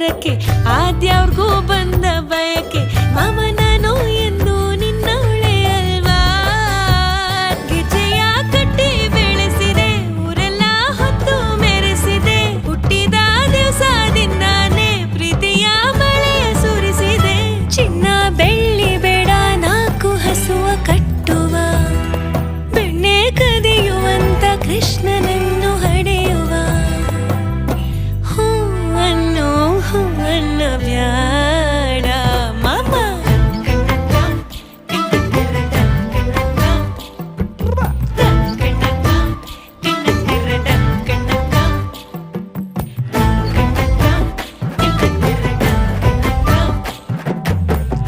ಪರಕೆ ಆದ್ಯಾವ್ರಿಗೂ ಬಂದ ಬಯಕೆ ಮಾಮ